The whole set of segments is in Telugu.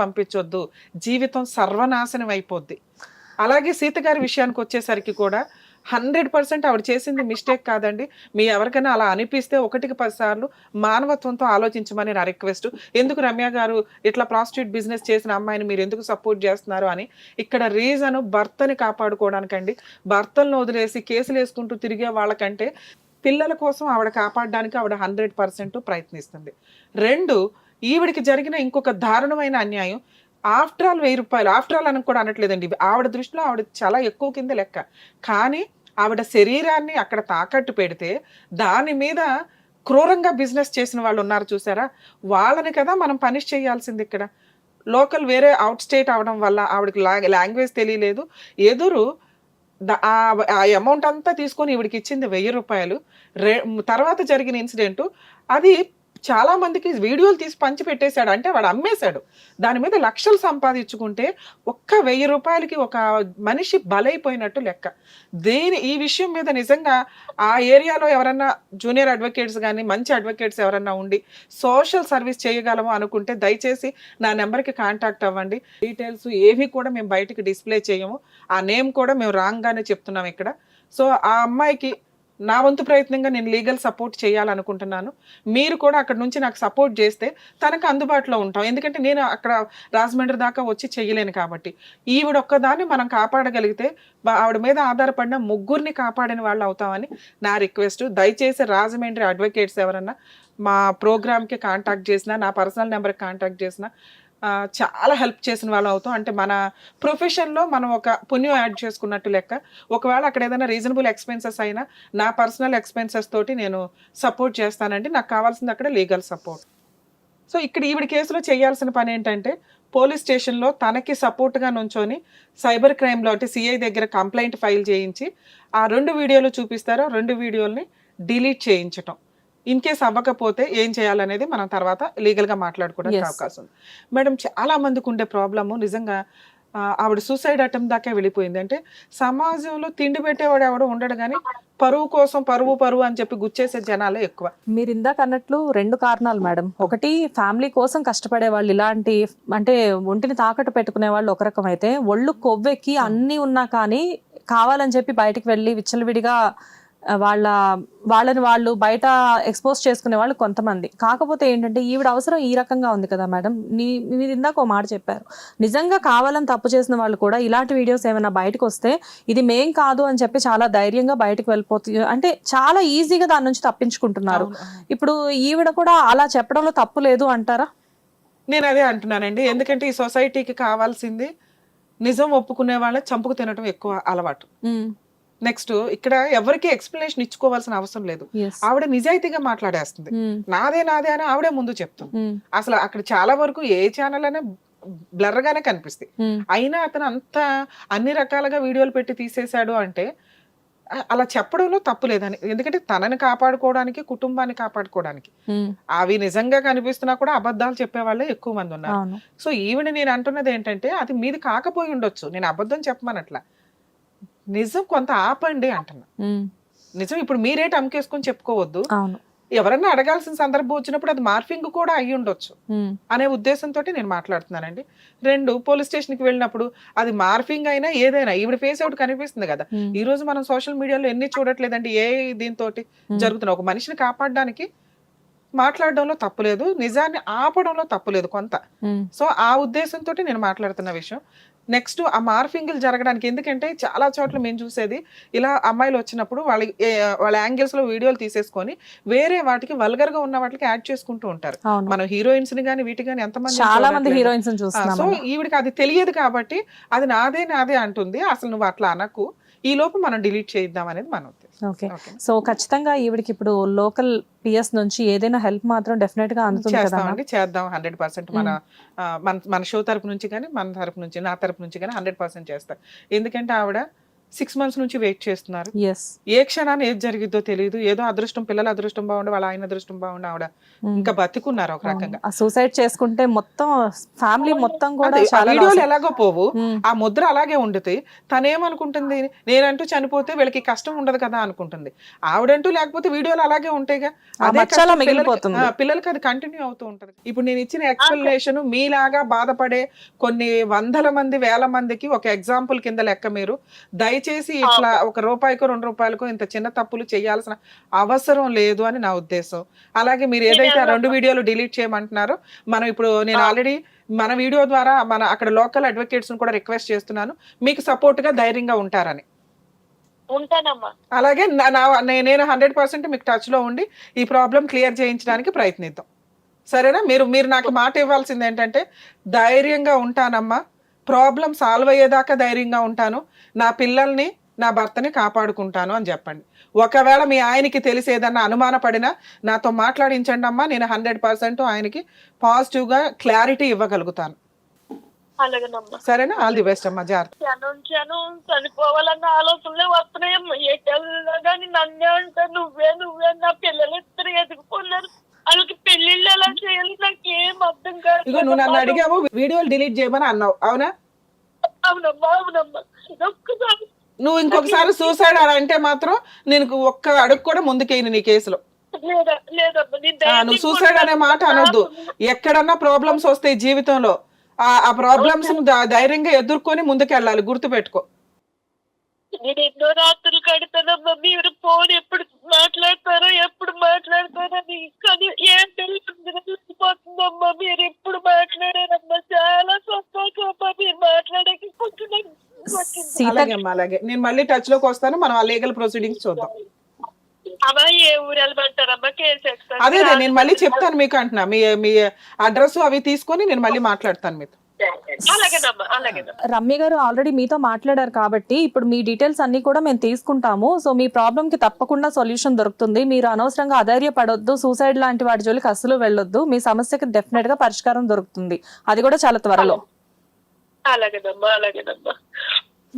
పంపించొద్దు. జీవితం సర్వనాశనం అయిపోద్ది. అలాగే సీత గారి విషయానికి వచ్చేసరికి కూడా హండ్రెడ్ పర్సెంట్ ఆవిడ చేసింది మిస్టేక్ కాదండి. మీ ఎవరికైనా అలా అనిపిస్తే ఒకటికి పదిసార్లు మానవత్వంతో ఆలోచించమని నా రిక్వెస్ట్. ఎందుకు రమ్య గారు ఇట్లా ప్రాస్టిట్యూట్ బిజినెస్ చేసిన అమ్మాయిని మీరు ఎందుకు సపోర్ట్ చేస్తున్నారు అని ఇక్కడ రీజన్ భర్తని కాపాడుకోవడానికండి. భర్తలను వదిలేసి కేసులు వేసుకుంటూ తిరిగే వాళ్ళకంటే పిల్లల కోసం ఆవిడ కాపాడడానికి ఆవిడ హండ్రెడ్ పర్సెంట్ ప్రయత్నిస్తుంది. రెండు ఈవిడికి జరిగిన ఇంకొక దారుణమైన అన్యాయం. ఆఫ్టర్ ఆల్ వెయ్యి రూపాయలు ఆఫ్టర్ ఆల్ అని కూడా అనట్లేదండి. ఆవిడ దృష్టిలో ఆవిడ చాలా ఎక్కువ కింద లెక్క. కానీ ఆవిడ శరీరాన్ని అక్కడ తాకట్టు పెడితే దాని మీద క్రూరంగా బిజినెస్ చేసిన వాళ్ళు ఉన్నారు చూసారా? వాళ్ళని కదా మనం పనిష్ చేయాల్సింది ఇక్కడ. లోకల్ వేరే అవుట్ స్టేట్ అవడం వల్ల ఆవిడకి లాంగ్వేజ్ తెలియలేదు. ఎదురు ఆ అమౌంట్ అంతా తీసుకొని ఈవిడికి ఇచ్చింది వెయ్యి రూపాయలు. రే తర్వాత జరిగిన ఇన్సిడెంట్. అది చాలా మందికి వీడియోలు తీసి పంచి పెట్టేశాడు. అంటే వాడు అమ్మేశాడు. దాని మీద లక్షలు సంపాదించుకుంటే ఒక్క వెయ్యి రూపాయలకి ఒక మనిషి బలైపోయినట్టు లెక్క. దేని ఈ విషయం మీద నిజంగా ఆ ఏరియాలో ఎవరన్నా జూనియర్ అడ్వకేట్స్ కానీ మంచి అడ్వకేట్స్ ఎవరన్నా ఉండి సోషల్ సర్వీస్ చేయగలము అనుకుంటే దయచేసి నా నెంబర్కి కాంటాక్ట్ అవ్వండి. డీటెయిల్స్ ఏవి కూడా మేము బయటికి డిస్ప్లే చేయము. ఆ నేమ్ కూడా మేము రాంగ్గానే చెప్తున్నాం ఇక్కడ. సో ఆ అమ్మాయికి నా వంతు ప్రయత్నంగా నేను లీగల్ సపోర్ట్ చేయాలనుకుంటున్నాను. మీరు కూడా అక్కడ నుంచి నాకు సపోర్ట్ చేస్తే తనకు అందుబాటులో ఉంటాం. ఎందుకంటే నేను అక్కడ రాజమండ్రి దాకా వచ్చి చెయ్యలేను కాబట్టి. ఈవిడ ఒక్కదాన్ని మనం కాపాడగలిగితే ఆవిడ మీద ఆధారపడిన ముగ్గురిని కాపాడిన వాళ్ళు అవుతామని నా రిక్వెస్ట్. దయచేసి రాజమండ్రి అడ్వకేట్స్ ఎవరన్నా మా ప్రోగ్రామ్కి కాంటాక్ట్ చేసినా నా పర్సనల్ నెంబర్కి కాంటాక్ట్ చేసినా చాలా హెల్ప్ చేసిన వాళ్ళం అవుతాం. అంటే మన ప్రొఫెషన్లో మనం ఒక పుణ్యం యాడ్ చేసుకున్నట్టు లెక్క. ఒకవేళ అక్కడ ఏదైనా రీజనబుల్ ఎక్స్పెన్సెస్ అయినా నా పర్సనల్ ఎక్స్పెన్సెస్ తోటి నేను సపోర్ట్ చేస్తానండి. నాకు కావాల్సింది అక్కడ లీగల్ సపోర్ట్ సో ఇక్కడ ఈవిడ కేసులో చేయాల్సిన పని ఏంటంటే పోలీస్ స్టేషన్లో తనకి సపోర్ట్గా నుంచొని సైబర్ క్రైమ్లో అంటే సిఐ దగ్గర కంప్లైంట్ ఫైల్ చేయించి ఆ రెండు వీడియోలు చూపిస్తారో? రెండు వీడియోల్ని డిలీట్ చేయించటం. ఇన్ కేస్ అవ్వకపోతే ఏం చేయాలనేది మనం తర్వాత లీగల్గా మాట్లాడుకోవడానికి. అవకాశం ఉంది. మేడం చాలా మందికి ఉండే ప్రాబ్లము నిజంగా ఆవిడ సూసైడ్ అటెంప్ట్ దాకా వెళ్ళిపోయింది. అంటే సమాజంలో తిండి పెట్టేవాడు ఎవడో ఉండడు కానీ పరువు కోసం పరువు పరువు అని చెప్పి గుచ్చేసే జనాలే ఎక్కువ. మీరు ఇందాక అన్నట్లు రెండు కారణాలు మేడం. ఒకటి ఫ్యామిలీ కోసం కష్టపడే వాళ్ళు ఇలాంటి అంటే ఒంటిని తాకట్టు పెట్టుకునే వాళ్ళు ఒక రకం అయితే ఒళ్ళు కొవ్వెక్కి అన్నీ ఉన్నా కానీ కావాలని చెప్పి బయటికి వెళ్ళి విచ్చలవిడిగా వాళ్ళ వాళ్ళని వాళ్ళు బయట ఎక్స్పోజ్ చేసుకునే వాళ్ళు కొంతమంది. కాకపోతే ఏంటంటే ఈవిడ అవసరం ఈ రకంగా ఉంది కదా మేడం. నీ మీరు ఇందాక ఒక మాట చెప్పారు. నిజంగా కావాలని తప్పు చేసిన వాళ్ళు కూడా ఇలాంటి వీడియోస్ ఏమైనా బయటకు వస్తే ఇది మేం కాదు అని చెప్పి చాలా ధైర్యంగా బయటకు వెళ్ళిపోతుంది అంటే చాలా ఈజీగా దాని నుంచి తప్పించుకుంటున్నారు. ఇప్పుడు ఈవిడ కూడా అలా చెప్పడంలో తప్పు లేదు అంటారా? నేను అదే అంటున్నానండి. ఎందుకంటే ఈ సొసైటీకి కావాల్సింది నిజం ఒప్పుకునే వాళ్ళ చంపుకు తినడం ఎక్కువ అలవాటు. నెక్స్ట్ ఇక్కడ ఎవరికి ఎక్స్ప్లెనేషన్ ఇచ్చుకోవాల్సిన అవసరం లేదు. ఆవిడ నిజాయితీగా మాట్లాడేస్తుంది Mm. నాదే నాదే అని ఆవిడే ముందు చెప్తుంది Mm. అసలు అక్కడ చాలా వరకు ఏ ఛానల్ అయినా బ్లర్ గానే కనిపిస్తాయి Mm. అయినా అతను అంత అన్ని రకాలుగా వీడియోలు పెట్టి తీసేశాడు అంటే అలా చెప్పడంలో తప్పు లేదని ఎందుకంటే తనని కాపాడుకోవడానికి కుటుంబాన్ని కాపాడుకోవడానికి. అవి నిజంగా కనిపిస్తున్నా కూడా అబద్ధాలు చెప్పే వాళ్ళే ఎక్కువ మంది ఉన్నారు సో ఈవిడ నేను అంటున్నది ఏంటంటే అది మీది కాకపోయి ఉండొచ్చు నేను అబద్ధం చెప్పమనట్లా నిజం కొంత ఆపండి అంటున్నా. నిజం ఇప్పుడు మీరేట్ అమ్మకేసుకొని చెప్పుకోవద్దు. ఎవరన్నా అడగాల్సిన సందర్భం వచ్చినప్పుడు అది మార్ఫింగ్ కూడా అయ్యి ఉండొచ్చు. అనే ఉద్దేశంతో నేను మాట్లాడుతున్నానండి. రెండు పోలీస్ స్టేషన్కి వెళ్ళినప్పుడు అది మార్ఫింగ్ అయినా ఏదైనా ఈవిడ ఫేస్ అవుట్ కనిపిస్తుంది కదా. ఈ రోజు మనం సోషల్ మీడియాలో ఎన్ని చూడట్లేదండి ఏ దీంతో జరుగుతున్నా ఒక మనిషిని కాపాడడానికి మాట్లాడడంలో తప్పులేదు నిజాన్ని ఆపడంలో తప్పులేదు కొంత. సో ఆ ఉద్దేశంతో నేను మాట్లాడుతున్న విషయం. నెక్స్ట్ ఆ మార్ఫింగ్లు జరగడానికి. ఎందుకంటే చాలా చోట్ల మేము చూసేది ఇలా అమ్మాయిలు వచ్చినప్పుడు వాళ్ళ వాళ్ళ యాంగిల్స్లో వీడియోలు తీసేసుకొని వేరే వాటికి వల్గర్గా ఉన్న వాటికి యాడ్ చేసుకుంటూ ఉంటారు. మనం హీరోయిన్స్ని కానీ వీటి కానీ ఎంతమంది చాలా మంది. హీరోయిన్స్ సో ఈవిడికి అది తెలియదు కాబట్టి అది నాదే నాదే అంటుంది. అసలు నువ్వు అట్లా అనకు. ఈ లోపు మనం డిలీట్ చేద్దాం అనేది మన ఉద్దేశం. ఓకే. సో ఖచ్చితంగా ఈవిడికి ఇప్పుడు లోకల్ పిఎస్ నుంచి ఏదైనా హెల్ప్ మాత్రం డెఫినెట్గా అందుతుంది చేస్తామండి చేద్దాం హండ్రెడ్ పర్సెంట్ మన మన మన షో తరపు నుంచి కానీ మన తరపు నుంచి నా తరపు నుంచి కానీ హండ్రెడ్ పర్సెంట్ చేస్తాం. ఎందుకంటే ఆవిడ సిక్స్ మంత్స్ నుంచి వెయిట్ చేస్తున్నారు. ఏ క్షణాన్ని ఏది జరిగిద్దో తెలియదు ఏదో అదృష్టం పిల్లల అదృష్టం బాగుండి వాళ్ళ ఆయన అదృష్టం బాగుండి ఆవిడ. ఇంకా బతికున్నారు ఒక రకంగా. సూసైడ్ చేసుకుంటే మొత్తం ఫ్యామిలీ మొత్తం కూడా వీడియోలు. ఎలాగో పోవు. ఉమ్, ఆ ముద్ర అలాగే ఉంటుంది తనేమనుకుంటుంది నేనంటూ చనిపోతే వీళ్ళకి కష్టం ఉండదు కదా అనుకుంటుంది. ఆవిడంటూ లేకపోతే వీడియోలు అలాగే ఉంటాయిగా. అదే పిల్లలకి- మిగిలిపోతుంది. ఆ, పిల్లలకి అది కంటిన్యూ అవుతూ ఉంటది. ఇప్పుడు నేను ఇచ్చిన ఎక్స్ప్లెనేషన్ మీలాగా బాధపడే కొన్ని వందల మంది వేల మందికి ఒక ఎగ్జాంపుల్ కింద లెక్క మీరు. దయచేసి ఇట్లా ఒక రూపాయికో రెండు రూపాయలకో ఇంత చిన్న తప్పులు చేయాల్సిన అవసరం లేదు అని నా ఉద్దేశం. అలాగే మీరు ఏదైతే ఆ రెండు వీడియోలు డిలీట్ చేయమంటున్నారో మనం ఇప్పుడు నేను ఆల్రెడీ మన వీడియో ద్వారా మన అక్కడ లోకల్ అడ్వకేట్స్ కూడా రిక్వెస్ట్ చేస్తున్నాను. మీకు సపోర్ట్గా ధైర్యంగా ఉంటారని. ఉంటానమ్మా. అలాగే నేను హండ్రెడ్ పర్సెంట్ మీకు టచ్లో ఉండి ఈ ప్రాబ్లం క్లియర్ చేయించడానికి ప్రయత్నిద్దాం. సరేనా? మీరు మీరు నాకు మాట ఇవ్వాల్సింది ఏంటంటే ధైర్యంగా ఉంటానమ్మా. ప్రాబ్లం సాల్వ్ అయ్యేదాకా ధైర్యంగా ఉంటాను. నా పిల్లల్ని నా భర్తని కాపాడుకుంటాను అని చెప్పండి. ఒకవేళ మీ ఆయనకి తెలిసి ఏదన్నా అనుమానపడినా నాతో మాట్లాడించండి అమ్మా. నేను హండ్రెడ్ పర్సెంట్ ఆయనకి పాజిటివ్గా క్లారిటీ ఇవ్వగలుగుతాను. సరేనా? ఆల్ ది బెస్ట్ అమ్మా. జాగ్రత్త. చనిపోవాలన్న ఆలోచనలే వస్తున్నాయమ్మా. కానీ నన్నే అంటా నువ్వే నువ్వే. నా పిల్లలు ఇద్దరు ఎదుగుకున్నారు వాళ్ళకి పెళ్ళిళ్ళు ఎలా చేయాలి నాకు ఏం ఇగో నువ్వు నన్ను అడిగావు వీడియోలు డిలీట్ చేయమని అన్నావు. అవునా? నువ్వు ఇంకొకసారి సూసైడ్ అని అంటే మాత్రం నేను ఒక్క అడుగు కూడా ముందుకేయను నీ కేసులో. నువ్వు సూసైడ్ అనే మాట అనొద్దు. ఎక్కడన్నా ప్రాబ్లమ్స్ వస్తాయి జీవితంలో. ఆ ఆ ప్రాబ్లమ్స్ ధైర్యంగా ఎదుర్కొని ముందుకెళ్ళాలి. గుర్తుపెట్టుకో. నేను ఎన్నో రాత్రులు కడతానమ్మా మీరు ఫోన్ ఎప్పుడు మాట్లాడతారో ఎప్పుడు మాట్లాడతారని కానీ ఏం తెలిసిపోతుందమ్మా మీరు ఎప్పుడు మాట్లాడారమ్మా చాలా సంతోషం అమ్మా మీరు మాట్లాడక. కొంచెం. సీత అలాగే అమ్మా అలాగే. నేను మళ్ళీ టచ్లోకి వస్తాను. మనం ఆ లీగల్ ప్రొసీడింగ్స్ చూద్దాం. అమ్మా ఏ ఊరు వెళ్ళమంటారమ్మా? కేసు అదే అదే నేను మళ్ళీ చెప్తాను మీకు అంటున్నా. మీ మీ అడ్రస్ అవి తీసుకొని నేను మళ్ళీ మాట్లాడతాను మీతో. రమ్య గారు ఆల్రెడీ మీతో మాట్లాడారు కాబట్టి ఇప్పుడు మీ డీటెయిల్స్ అన్ని కూడా మేము తీసుకుంటాము. సో మీ ప్రాబ్లమ్కి తప్పకుండా సొల్యూషన్ దొరుకుతుంది. మీరు అనవసరంగా అధైర్యపడొద్దు. సూసైడ్ లాంటి వాటి జోలికి అస్సలు వెళ్ళొద్దు. మీ సమస్యకి డెఫినెట్గా పరిష్కారం దొరుకుతుంది. అది కూడా చాలా త్వరలో. అలాగేనమ్మా అలాగేనమ్మా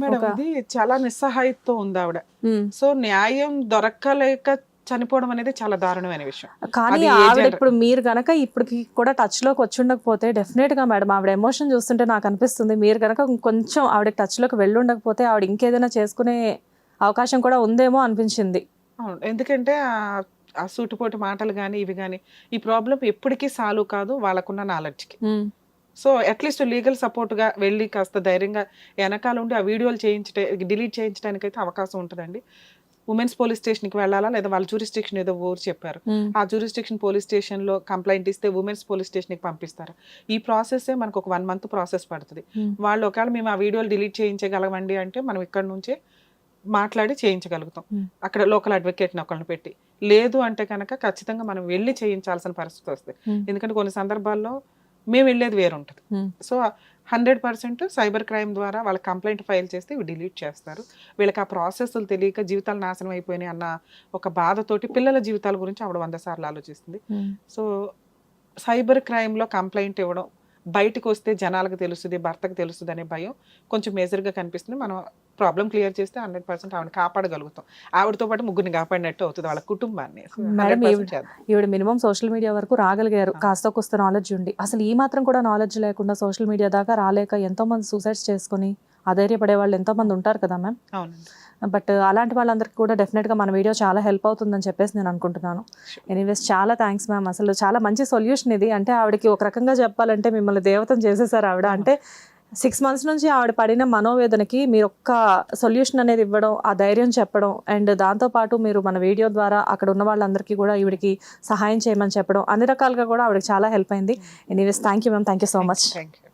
మేడం ఇది చాలా నిస్సహాయతతో ఉంది ఆవిడ. సో న్యాయం దొరకలేక చనిపోవడం అనేది చాలా దారుణమైన విషయం. కానీ ఆవిడ. ఇప్పుడు మీరు గనక ఇప్పటికి కూడా టచ్లోకి వచ్చి ఉండకపోతే డెఫినెట్గా మేడం ఆవిడ ఎమోషన్ చూస్తుంటే నాకు అనిపిస్తుంది. మీరు గనక కొంచెం ఆవిడ టచ్లోకి వెళ్ళి ఉండకపోతే ఆవిడ ఇంకేదైనా చేసుకునే అవకాశం కూడా ఉందేమో అనిపించింది. అవును. ఎందుకంటే ఆ- సూటుపోటు మాటలు కానీ ఇవి కానీ ఈ ప్రాబ్లం ఎప్పటికీ సాల్వ్ కాదు వాళ్ళకున్న నాలెడ్జ్కి. సో అట్లీస్ట్ లీగల్ సపోర్ట్గా వెళ్ళి కాస్త ధైర్యంగా వెనకాల ఉండి ఆ వీడియోలు చేయించట డిలీట్ చేయించడానికి అయితే అవకాశం ఉంటుందండి. ఉమెన్స్ పోలీస్ స్టేషన్కి వెళ్ళాలా లేదా వాళ్ళ జూరిస్టిక్షన్ ఏదో ఊరు చెప్పారు. ఆ జూరిస్టిక్షన్ పోలీస్ స్టేషన్లో కంప్లైంట్ ఇస్తే ఉమెన్స్ పోలీస్ స్టేషన్కి పంపిస్తారు ఈ ప్రాసెస్సే మనకు ఒక వన్ మంత్ ప్రాసెస్ పడుతుంది. వాళ్ళు ఒకవేళ మేము ఆ వీడియోలు డిలీట్ చేయించగలమండి అంటే మనం ఇక్కడ నుంచే మాట్లాడి చేయించగలుగుతాం. అక్కడ లోకల్ అడ్వకేట్ని ఒకరిని పెట్టి లేదు అంటే కనుక ఖచ్చితంగా మనం వెళ్ళి చేయించాల్సిన పరిస్థితి వస్తుంది. ఎందుకంటే కొన్ని సందర్భాల్లో మేము వెళ్ళేది వేరు ఉంటుంది Hmm. So hundred percent cyber crime ద్వారా వాళ్ళ కంప్లైంట్ ఫైల్ చేస్తే ఇవి డిలీట్ చేస్తారు వీళ్ళకి ఆ ప్రాసెస్లు తెలియక జీవితాలు నాశనం అయిపోయినాయి అన్న ఒక బాధతోటి పిల్లల జీవితాల గురించి ఆవిడ వంద సార్లు ఆలోచిస్తుంది ఉమ్. సో సైబర్ క్రైమ్లో కంప్లైంట్ ఇవ్వడం బయటకు వస్తే జనాలకు తెలుస్తుంది భర్తకు తెలుస్తుంది అనే భయం కొంచెం మేజర్గా కనిపిస్తుంది. మనం ప్రాబ్లం క్లియర్ చేస్తే హండ్రెడ్ పర్సెంట్ ఆవిడ కాపాడగలుగుతాం. ఆవిడతో పాటు ముగ్గురిని కాపాడినట్టు అవుతుంది వాళ్ళ కుటుంబాన్ని. So, మేడం, 100% ఈవిడ- మినిమం సోషల్ మీడియా వరకు రాగలిగారు. కాస్త కొస్త నాలెడ్జ్ ఉండి. అసలు ఈ మాత్రం కూడా నాలెడ్జ్ లేకుండా సోషల్ మీడియా దాకా రాలేక ఎంతో మంది సూసైడ్స్ చేసుకుని అధైర్యపడే వాళ్ళు ఎంతో మంది ఉంటారు కదా మ్యామ్? అవునండి. బట్ అలాంటి వాళ్ళందరికీ కూడా డెఫినెట్గా మన వీడియో చాలా హెల్ప్ అవుతుందని చెప్పేసి నేను అనుకుంటున్నాను. ఎనీవేస్ చాలా థ్యాంక్స్ మ్యామ్. అసలు చాలా మంచి సొల్యూషన్ ఇది. అంటే ఆవిడకి ఒక రకంగా చెప్పాలంటే మిమ్మల్ని దేవతం చేసేసారు ఆవిడ. అంటే సిక్స్ మంత్స్ నుంచి ఆవిడ పడిన మనోవేదనకి మీరు ఒక్క సొల్యూషన్ అనేది ఇవ్వడం ఆ ధైర్యం చెప్పడం అండ్ దాంతోపాటు మీరు మన వీడియో ద్వారా అక్కడ ఉన్న వాళ్ళందరికీ కూడా ఈవిడికి సహాయం చేయమని చెప్పడం అన్ని రకాలుగా కూడా ఆవిడకి చాలా హెల్ప్ అయింది. Anyways thank you ma'am. Thank you so much thank you